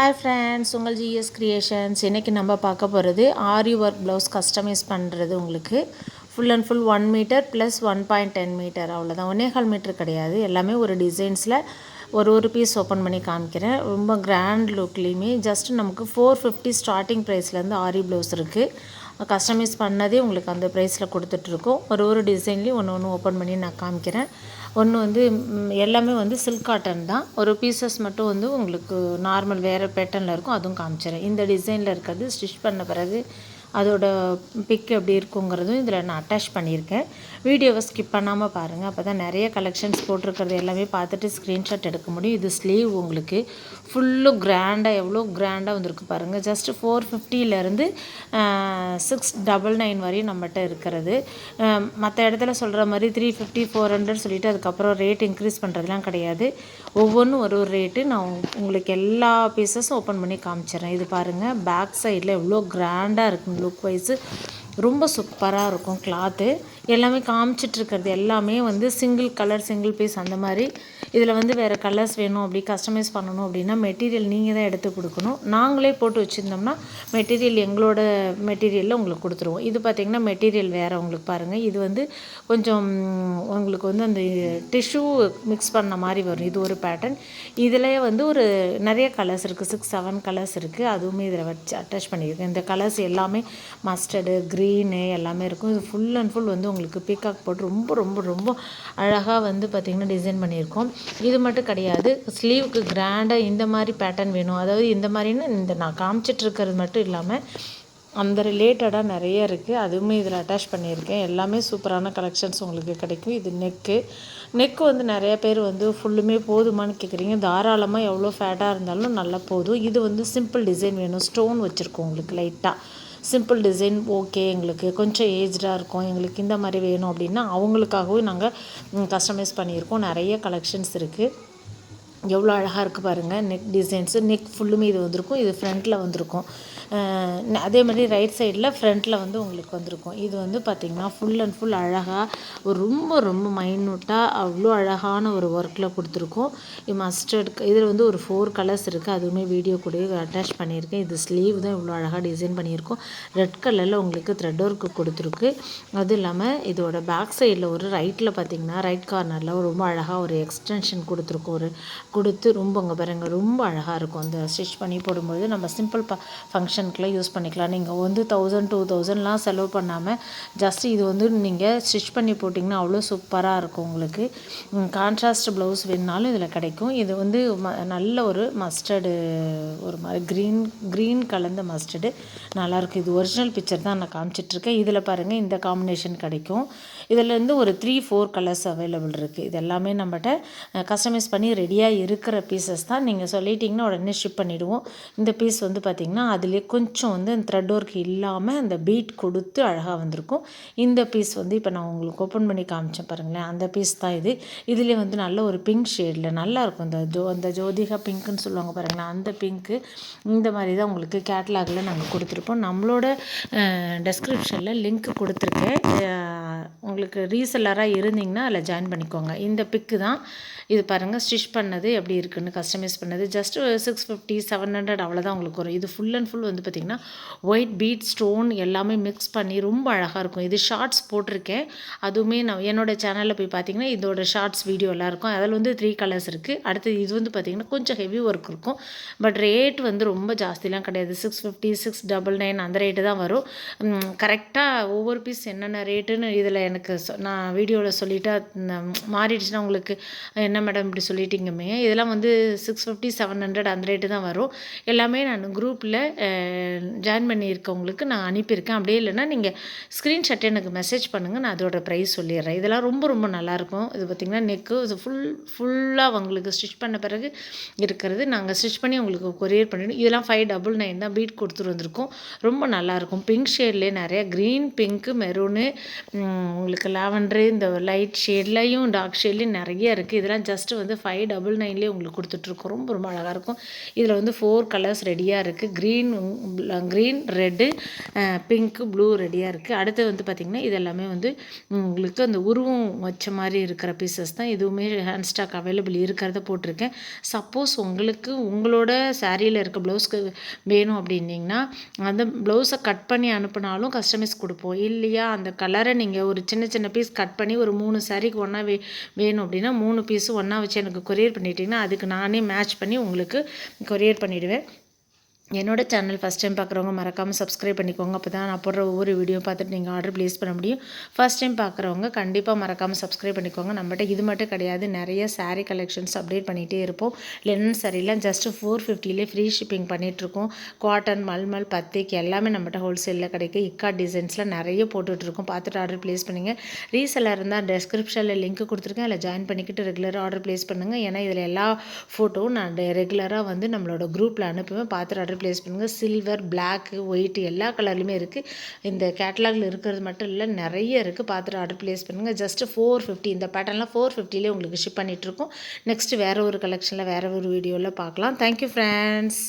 Hi friends உங்கள் GS creations இன்றைக்கி நம்ம பார்க்க போகிறது ஆரி ஒர்க் ப்ளவுஸ் கஸ்டமைஸ் பண்ணுறது உங்களுக்கு. Full and full one metre plus one point ten metre அவ்வளோதான் ஒன்னேகால் மீட்டர் கிடையாது. எல்லாமே ஒரு டிசைன்ஸில் ஒரு ஒரு பீஸ் ஓப்பன் பண்ணி காமிக்கிறேன். ரொம்ப கிராண்ட் லுக்லேயுமே ஜஸ்ட் நமக்கு ஃபோர் ஃபிஃப்டி ஸ்டார்டிங் ப்ரைஸ்லேருந்து ஆரி ப்ளவுஸ் இருக்குது கஸ்டமைஸ் பண்ணதே உங்களுக்கு அந்த ப்ரைஸில் கொடுத்துட்ருக்கோம். ஒரு ஒரு டிசைன்லேயும் ஒன்று ஒன்று ஓப்பன் பண்ணி நான் காமிக்கிறேன். ஒன்று வந்து எல்லாமே வந்து சில்க் காட்டன் தான். ஒரு பீசஸ் மட்டும் வந்து உங்களுக்கு நார்மல் வேறு பேட்டர்னில் இருக்கும் அதுவும் காமிச்சிடுறேன் இந்த டிசைனில் இருக்கிறது ஸ்டிச் பண்ண பிறகு அதோட பிக் எப்படி இருக்குங்கிறதும் இதில் நான் அட்டாச் பண்ணியிருக்கேன். வீடியோவை ஸ்கிப் பண்ணாமல் பாருங்கள் அப்போ தான் நிறைய கலெக்ஷன்ஸ் போட்டிருக்கிறது எல்லாமே பார்த்துட்டு ஸ்க்ரீன்ஷாட் எடுக்க முடியும். இது ஸ்லீவ் உங்களுக்கு ஃபுல்லு கிராண்டாக எவ்வளோ கிராண்டாக வந்திருக்கு பாருங்கள் ஜஸ்ட் ஃபோர் ஃபிஃப்டியிலேருந்து சிக்ஸ் டபுள் நைன் வரையும் நம்மகிட்ட இருக்கிறது. மற்ற இடத்துல சொல்கிற மாதிரி த்ரீ ஃபிஃப்டி ஃபோர் ஹண்ட்ரட் சொல்லிவிட்டு அதுக்கப்புறம் ரேட் இன்க்ரீஸ் பண்ணுறதுலாம் கிடையாது. ஒவ்வொன்றும் ஒரு ஒரு ரேட்டு நான் உங்களுக்கு எல்லா பீசஸும் ஓப்பன் பண்ணி காமிச்சிடுறேன். இது பாருங்கள் பேக் சைடில் எவ்வளோ கிராண்டாக இருக்குங்க லுக் வைஸு ரொம்ப சூப்பராக இருக்கும் கிளாத்து எல்லாமே காமிச்சிட்டு இருக்கிறது எல்லாமே வந்து சிங்கிள் கலர் சிங்கிள் பீஸ் அந்த மாதிரி. இதில் வந்து வேறு கலர்ஸ் வேணும் அப்படி கஸ்டமைஸ் பண்ணணும் அப்படின்னா மெட்டீரியல் நீங்கள் தான் எடுத்து கொடுக்கணும். நாங்களே போட்டு வச்சுருந்தோம்னா மெட்டீரியல் எங்களோட மெட்டீரியலில் உங்களுக்கு கொடுத்துருவோம். இது பார்த்திங்கன்னா மெட்டீரியல் வேறு உங்களுக்கு பாருங்கள் இது வந்து கொஞ்சம் உங்களுக்கு வந்து அந்த டிஷ்யூ மிக்ஸ் பண்ண மாதிரி வரும். இது ஒரு பேட்டர்ன் இதில் வந்து ஒரு நிறைய கலர்ஸ் இருக்குது சிக்ஸ் செவன் கலர்ஸ் இருக்குது அதுவுமே இதில் வச்சு அட்டாச் பண்ணியிருக்கேன். இந்த கலர்ஸ் எல்லாமே மஸ்டர்டு க்ரீனு எல்லாமே இருக்கும். இது ஃபுல் அண்ட் ஃபுல் வந்து உங்களுக்கு பீகாக் போட்டு ரொம்ப ரொம்ப ரொம்ப அழகாக வந்து பார்த்திங்கன்னா டிசைன் பண்ணியிருக்கோம். இது மட்டும் கிடையாது ஸ்லீவுக்கு கிராண்டாக இந்த மாதிரி பேட்டர்ன் வேணும். அதாவது இந்த மாதிரின்னு இந்த நான் காமிச்சிட்டு இருக்கிறது மட்டும் இல்லாமல் அந்த ரிலேட்டடாக நிறைய இருக்குது அதுவுமே இதில் அட்டாச் பண்ணியிருக்கேன். எல்லாமே சூப்பரான கலெக்ஷன்ஸ் உங்களுக்கு கிடைக்கும். இது நெக்கு நெக்கு வந்து நிறைய பேர் வந்து ஃபுல்லுமே போதுமான்னு கேட்குறீங்க தாராளமாக எவ்வளோ ஃபேட்டாக இருந்தாலும் நல்லா போதும். இது வந்து சிம்பிள் டிசைன் வேணும். ஸ்டோன் வச்சுருக்கோம் உங்களுக்கு லைட்டாக சிம்பிள் டிசைன் ஓகே எங்களுக்கு கொஞ்சம் ஏஜ்டாக இருக்கும். எங்களுக்கு இந்த மாதிரி வேணும் அப்படின்னா அவங்களுக்காகவும் நாங்கள் கஸ்டமைஸ் பண்ணியிருக்கோம். நிறைய கலெக்ஷன்ஸ் இருக்குது எவ்வளோ அழகாக இருக்குது பாருங்கள் நெக் டிசைன்ஸு நெக் ஃபுல்லுமே இது வந்திருக்கும். இது ஃப்ரண்ட்டில் வந்திருக்கும். அதே மாதிரி ரைட் சைடில் ஃப்ரண்ட்டில் வந்து உங்களுக்கு வந்திருக்கும். இது வந்து பார்த்திங்கன்னா ஃபுல் அண்ட் ஃபுல் அழகாக ஒரு ரொம்ப ரொம்ப மைன்யூட்டாக அவ்வளோ அழகான ஒரு ஒர்க்கில் கொடுத்துருக்கோம். இது மஸ்டர்ட் இதில் வந்து ஒரு ஃபோர் கலர்ஸ் இருக்குது. அதுவுமே வீடியோ கூட அட்டாச் பண்ணியிருக்கேன். இது ஸ்லீவ் தான் இவ்வளோ அழகாக டிசைன் பண்ணியிருக்கோம். ரெட் கலரில் உங்களுக்கு த்ரெட் ஒர்க்கு கொடுத்துருக்கு. அதுவும் இல்லாமல் இதோட பேக் சைடில் ஒரு ரைட்டில் பார்த்தீங்கன்னா ரைட் கார்னரில் ரொம்ப அழகாக ஒரு எக்ஸ்டென்ஷன் கொடுத்துருக்கோம். ஒரு கொடுத்து ரொம்ப அங்கே பாருங்க ரொம்ப அழகாக இருக்கும். அந்த ஸ்டிச் பண்ணி போடும்போது நம்ம சிம்பிள் ப ஃபங்க்ஷனுக்குலாம் யூஸ் பண்ணிக்கலாம். நீங்கள் வந்து தௌசண்ட் டூ தௌசண்ட்லாம் செலவு பண்ணாமல் ஜஸ்ட் இது வந்து நீங்கள் ஸ்டிச் பண்ணி போட்டிங்கன்னா அவ்வளோ சூப்பராக இருக்கும் உங்களுக்கு. கான்ட்ராஸ்ட் ப்ளவுஸ் வேணுனாலும் இதில் கிடைக்கும். இது வந்து ம நல்ல ஒரு மஸ்டர்டு ஒரு மாதிரி க்ரீன் க்ரீன் கலந்த மஸ்டர்டு நல்லாயிருக்கு இது ஒரிஜினல் பிக்சர் தான் நான் காமிச்சிட்ருக்கேன் இதில் பாருங்கள் இந்த காம்பினேஷன் கிடைக்கும். இதிலேருந்து ஒரு த்ரீ ஃபோர் கலர்ஸ் அவைலபிள் இருக்குது இது எல்லாமே நம்மகிட்ட கஸ்டமைஸ் பண்ணி ரெடியாக இருக்கிற பீசஸ் தான் நீங்கள் சொல்லிட்டீங்கன்னா உடனே ஷிப் பண்ணிவிடுவோம் இந்த பீஸ் வந்து பார்த்திங்கன்னா அதுலேயே கொஞ்சம் வந்து த்ரெட் ஒர்க் இல்லாமல் அந்த பீட் கொடுத்து அழகாக வந்திருக்கும். இந்த பீஸ் வந்து இப்போ நான் உங்களுக்கு ஓப்பன் பண்ணி காமிச்சேன் பாருங்களேன். அந்த பீஸ் தான் இது. இதுலேயே வந்து நல்ல ஒரு பிங்க் ஷேடில் நல்லாயிருக்கும் இந்த ஜோ அந்த ஜோதிகா பிங்க்குன்னு சொல்லுவாங்க பாருங்களேன். அந்த பிங்க்கு இந்த மாதிரி தான் உங்களுக்கு கேட்லாகில் நாங்கள் கொடுத்துருப்போம். நம்மளோட டெஸ்கிரிப்ஷனில் லிங்க் கொடுத்துருக்கேன். உங்களுக்கு ரீசெல்லராக இருந்தீங்கன்னா அதில் ஜாயின் பண்ணிக்கோங்க. இந்த பிக்கு தான். இது பாருங்கள் ஸ்டிச் பண்ணது எப்படி இருக்குன்னு கஸ்டமைஸ் பண்ணது. Just six fifty seven hundred அவ்வளோதான் உங்களுக்கு வரும். இது ஃபுல் அண்ட் ஃபுல் வந்து பார்த்திங்கன்னா ஒயிட் பீட் ஸ்டோன் எல்லாமே மிக்ஸ் பண்ணி ரொம்ப அழகாக இருக்கும். இது ஷார்ட்ஸ் போட்டிருக்கேன். அதுவுமே நான் என்னோட சேனலில் போய் பார்த்தீங்கன்னா இதோட ஷார்ட்ஸ் வீடியோலாம் இருக்கும். அதில் வந்து த்ரீ கலர்ஸ் இருக்குது அடுத்து இது வந்து பார்த்திங்கன்னா கொஞ்சம் ஹெவி ஒர்க் இருக்கும். பட் ரேட் வந்து ரொம்ப ஜாஸ்திலாம் கிடையாது. Six fifty six double nine அந்த ரேட்டு தான் வரும். கரெக்டாக ஒவ்வொரு பீஸ் என்னென்ன ரேட்டுன்னு இதில் எனக்கு சொ- நான் வீடியோவில் சொல்லிட்டா மாறிடுச்சுன்னா உங்களுக்கு என்ன மேடம் இப்படி சொல்லிட்டீங்கமே. இதெல்லாம் வந்து சிக்ஸ் ஃபிஃப்டி செவன் ஹண்ட்ரட் அந்த ரேட்டு தான் வரும். எல்லாமே நான் குரூப்பில் ஜாயின் பண்ணியிருக்கவங்களுக்கு நான் அனுப்பியிருக்கேன். அப்படியே இல்லைன்னா நீங்கள் ஸ்க்ரீன்ஷாட் எனக்கு மெசேஜ் பண்ணுங்கள் நான் அதோடய ப்ரைஸ் சொல்லிடுறேன். இதெல்லாம் ரொம்ப ரொம்ப நல்லாயிருக்கும். இது பார்த்திங்கன்னா நெக்கு இது ஃபுல் ஃபுல்லாக உங்களுக்கு ஸ்டிச் பண்ண பிறகு இருக்கிறது. நாங்கள் ஸ்டிச் பண்ணி உங்களுக்கு கொரியர் பண்ணிவிடும் இதெல்லாம் ஃபைவ் டபுள் நைன் தான் பீட் கொடுத்துட்டு வந்திருக்கோம். ரொம்ப நல்லாயிருக்கும். பிங்க் ஷேட்லேயே நிறைய க்ரீன் பிங்க்கு மெரூனு உங்களுக்கு லாவெண்ட்ரு இந்த லைட் ஷேட்லையும் டார்க் ஷேட்லேயும் நிறைய இருக்குது இதெல்லாம் ஜஸ்ட்டு வந்து ஃபைவ் டபுள் நைன்லேயே உங்களுக்கு கொடுத்துட்ருக்கோம். ரொம்ப ரொம்ப அழகாக இருக்கும். இதில் வந்து ஃபோர் கலர்ஸ் ரெடியாக இருக்குது green green red pink blue ரெடியாக இருக்குது அடுத்து வந்து பார்த்திங்கன்னா இது எல்லாமே வந்து உங்களுக்கு அந்த உருவம் வச்ச மாதிரி இருக்கிற பீசஸ் தான். எதுவுமே ஹேண்ட் ஸ்டாக் அவைலபிள் இருக்கிறத போட்டிருக்கேன். சப்போஸ் உங்களுக்கு உங்களோட சாரியில் இருக்க ப்ளவுஸ்க்கு வேணும் அப்படின்னிங்கன்னா அந்த ப்ளவுஸை கட் பண்ணி அனுப்புனாலும் கஸ்டமைஸ் கொடுப்போம். இல்லையா? அந்த கலரை நீங்கள் ஒரு சின்ன சின்ன பீஸ் கட் பண்ணி ஒரு மூணு சாரீக்கு ஒன்றா வே வேணும் அப்படின்னா மூணு பீஸும் ஒன்றா வச்சு எனக்கு கொரியர் பண்ணிட்டீங்கன்னா அதுக்கு நானே மேட்ச் பண்ணி உங்களுக்கு கொரியர் பண்ணிவிடுவேன் என்னோட சேனல் ஃபஸ்ட் டைம் பார்க்குறவங்க மறக்காமல் சப்ஸ்கிரைப் பண்ணிக்கோங்க. அப்போ தான் நான் போடுற ஒவ்வொரு வீடியோ பார்த்துட்டு நீங்கள் ஆர்டர் ப்ளேஸ் பண்ண முடியும். ஃபஸ்ட் டைம் பார்க்குறவங்க கண்டிப்பாக மறக்காமல் சப்ஸ்கிரைப் பண்ணிக்கோங்க. நம்மகிட்ட இது மட்டும் கிடையாது. நிறைய சாரீ கலெக்ஷன்ஸ் அப்டேட் பண்ணிகிட்டே இருப்போம். லெனன் சாரீலாம் ஜஸ்ட்டு ஃபோர் ஃபிஃப்டிலே ஃப்ரீ ஷிப்பிங் பண்ணிகிட்ருக்கோம் காட்டன் மல்மல் பத்திக் எல்லாமே நம்மகிட்ட ஹோல்சேலில் கிடைக்கும். இக்கா டிசைன்ஸில் நிறைய போட்டுட்ருக்கோம் பார்த்துட்டு ஆர்டர் ப்ளேஸ் பண்ணுங்கள் ரீசெல்லாக இருந்தால் டெஸ்கிரிப்ஷனில் லிங்க் கொடுத்துருக்கேன். அதில் ஜாயின் பண்ணிக்கிட்டு ரெகுலராக ஆர்டர் ப்ளேஸ் பண்ணுங்கள் ஏன்னா இதில் எல்லா ஃபோட்டோவும் நான் ரெகுலராக வந்து நம்மளோட குரூப்பில் அனுப்புவேன். பார்த்துட்டு ஆர்டர் ப்ளேஸ் பண்ணுங்கள் சில்வர் பிளாக்கு ஒயிட் எல்லா கலர்லையுமே இருக்குது இந்த கேட்டலாகில் இருக்கிறது மட்டும் இல்லை நிறைய இருக்குது பார்த்துட்டு ஆர்டர் ப்ளேஸ் பண்ணுங்கள் ஜஸ்ட்டு ஃபோர் ஃபிஃப்டி இந்த பேட்டர்ன்லாம் ஃபோர் ஃபிஃப்டிலே உங்களுக்கு ஷிப் பண்ணிகிட்ருக்கோம் நெக்ஸ்ட்டு வேறு ஒரு கலெக்ஷனில் வேறு ஒரு வீடியோவில் பார்க்கலாம். Thank you friends